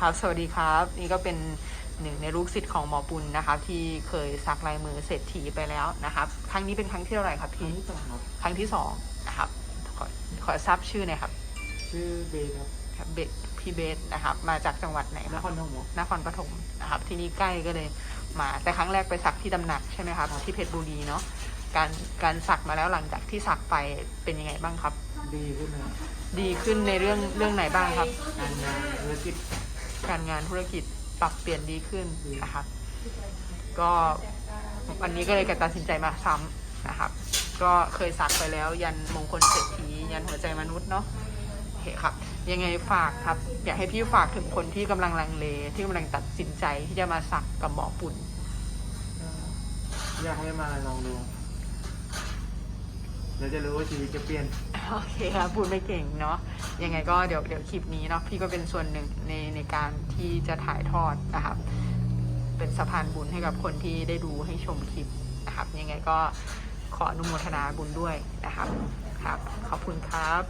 ครับ สวัสดีครับ นี่ก็เป็นหนึ่งในลูกศิษย์ของหมอปุณนะครับ ที่เคยสักลายมือเศรษฐีไปแล้วนะครับ ครั้งนี้เป็นครั้งที่เท่าไหร่ครับครั้พี่งที่สองครับครั้งที่สองนะครับ ขอขอทราบชื่อหน่อยครับ ชื่อเบย์ครับครับเบสพี่เบสนะครับ มาจากจังหวัดไหนคนรับครนมนครปฐมนะครับ ที่นี่ใกล้ก็เลยมาแต่ครั้งแรกไปสักที่ตำหนักใช่ไหมครับ ที่เพชรบุรีเนาะการการสักมาแล้วหลังจากที่สักไปเป็นยังไงบ้างครับ ดีขึ้นนะดีขึ้นในเรื่องเรื่องไหนบ้างครับ การงานธุรกิจ การงานธุรกิจปรับเปลี่ยนดีขึ้นนะครับ ก็วันนี้ก็เลยตัดสินใจมาซ้ำนะครับ ก็เคยสักไปแล้ว ยันมงคลเศรษฐียันหัวใจมนุษย์เนาะโอเคครับ ยังไงฝากครับ อยากให้พี่ฝากถึงคนที่กำลังลังเลที่กำลังตัดสินใจที่จะมาสักกับหมอปุ่นอยากให้มาลองดู เราจะรู้ว่าชีวิตจะเปลี่ยน โอเคครับพูดไม่เก่งเนาะยังไงก็เดี๋ยวเดี๋ยวคลิปนี้เนาะพี่ก็เป็นส่วนหนึ่งในในการที่จะถ่ายทอดนะครับ เป็นสะพานบุญให้กับคนที่ได้ดูให้ชมคลิปนะครับ ยังไงก็ขออนุโมทนาบุญด้วยนะครับครับ ขอบคุณครับ